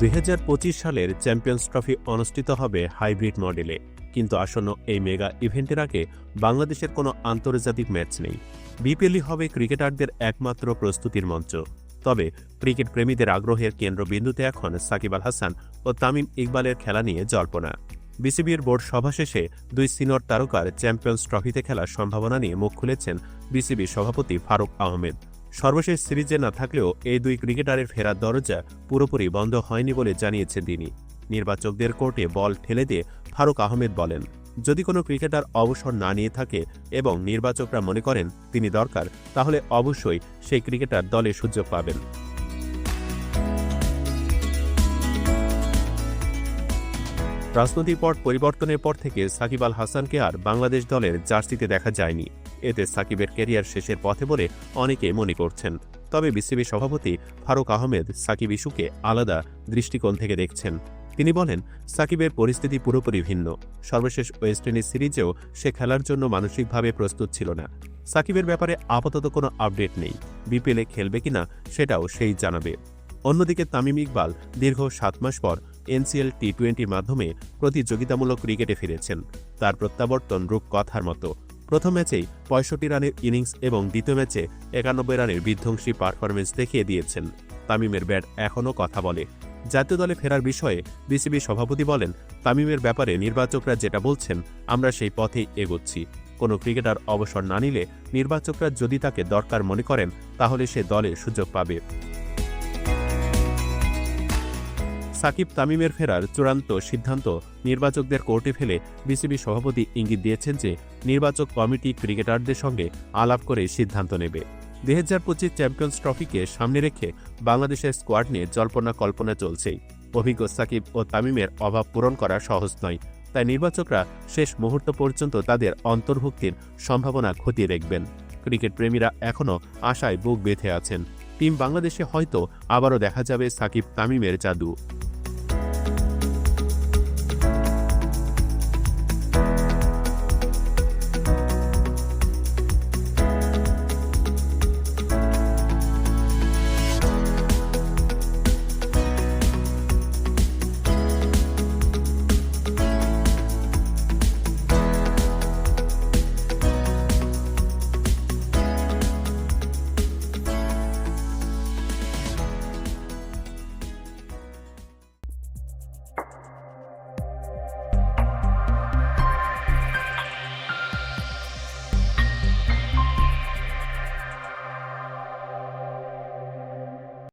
দুই হাজার পঁচিশ সালের চ্যাম্পিয়ন্স ট্রফি অনুষ্ঠিত হবে হাইব্রিড মডেলে। কিন্তু আসন্ন এই মেগা ইভেন্টের আগে বাংলাদেশের কোনো আন্তর্জাতিক ম্যাচ নেই। বিপিএলই হবে ক্রিকেটারদের একমাত্র প্রস্তুতির মঞ্চ। তবে ক্রিকেট প্রেমীদের আগ্রহের কেন্দ্রবিন্দুতে এখন সাকিব আল হাসান ও তামিম ইকবালের খেলা নিয়ে জল্পনা। বিসিবির বোর্ড সভা শেষে দুই সিনিয়র তারকার চ্যাম্পিয়ন্স ট্রফিতে খেলার সম্ভাবনা নিয়ে মুখ খুলেছেন বিসিবি সভাপতি ফারুক আহমেদ। সর্বশেষ সিরিজে না থাকলেও এই দুই ক্রিকেটারের ফেরার দরজা পুরোপুরি বন্ধ হয়নি বলে জানিয়েছেন তিনি। নির্বাচকদের কোর্টে বল ঠেলে দিয়ে ফারুক আহমেদ বলেন, যদি কোনো ক্রিকেটার অবসর না নিয়ে থাকে এবং নির্বাচকরা মনে করেন তিনি দরকার, তাহলে অবশ্যই সেই ক্রিকেটার দলে সুযোগ পাবেন। রাজনৈতিক পট পরিবর্তনের পর থেকে সাকিব আল হাসানকে আর বাংলাদেশ দলের জার্সিতে দেখা যায়নি। এতে সাকিবের ক্যারিয়ার শেষের পথে বলে অনেকে মনে করছেন। তবে বিসিবি সভাপতি ফারুক আহমেদ সাকিব ইস্যুকে আলাদা দৃষ্টিকোণ থেকে দেখছেন। তিনি বলেন, সাকিবের পরিস্থিতি পুরোপুরি ভিন্ন। সর্বশেষ ওয়েস্ট ইন্ডিজ সিরিজেও সে খেলার জন্য মানসিকভাবে প্রস্তুত ছিল না। সাকিবের ব্যাপারে আপাতত কোনো আপডেট নেই। বিপিএলে খেলবে কিনা সেটাও সেই জানাবে। অন্যদিকে তামিম ইকবাল দীর্ঘ সাত মাস পর এনসিএল টি টোয়েন্টির মাধ্যমে প্রতিযোগিতামূলক ক্রিকেটে ফিরেছেন। তার প্রত্যাবর্তন রূপকথার মতো। প্রথম ম্যাচেই পঁয়ষট্টি রানের ইনিংস এবং দ্বিতীয় ম্যাচে একানব্বই রানের বিধ্বংসী পারফরমেন্স দেখিয়ে দিয়েছেন। তামিমের ব্যাট এখনও কথা বলে। জাতীয় দলে ফেরার বিষয়ে বিসিবি সভাপতি বলেন, তামিমের ব্যাপারে নির্বাচকরা যেটা বলছেন, আমরা সেই পথেই এগোচ্ছি। কোনো ক্রিকেটার অবসর না নিলে নির্বাচকরা যদি তাকে দরকার মনে করেন, তাহলে সে দলে সুযোগ পাবে। সাকিব তামিমের ফেরার চূড়ান্ত সিদ্ধান্ত নির্বাচকদের কোর্টে ফেলে বিসিবি সভাপতি ইঙ্গিত দিয়েছেন যে নির্বাচক কমিটি ক্রিকেটারদের সঙ্গে আলাপ করে সিদ্ধান্ত নেবে। দুই হাজার পঁচিশ চ্যাম্পিয়ন্স ট্রফিকে সামনে রেখে বাংলাদেশের স্কোয়াড নিয়ে জল্পনা কল্পনা চলছেই। অভিজ্ঞ সাকিব ও তামিমের অভাব পূরণ করা সহজ নয়, তাই নির্বাচকরা শেষ মুহূর্ত পর্যন্ত তাদের অন্তর্ভুক্তির সম্ভাবনা খতিয়ে দেখবেন। ক্রিকেট প্রেমীরা এখনও আশায় বুক বেঁধে আছেন। টিম বাংলাদেশে হয়তো আবারও দেখা যাবে সাকিব তামিমের জাদু।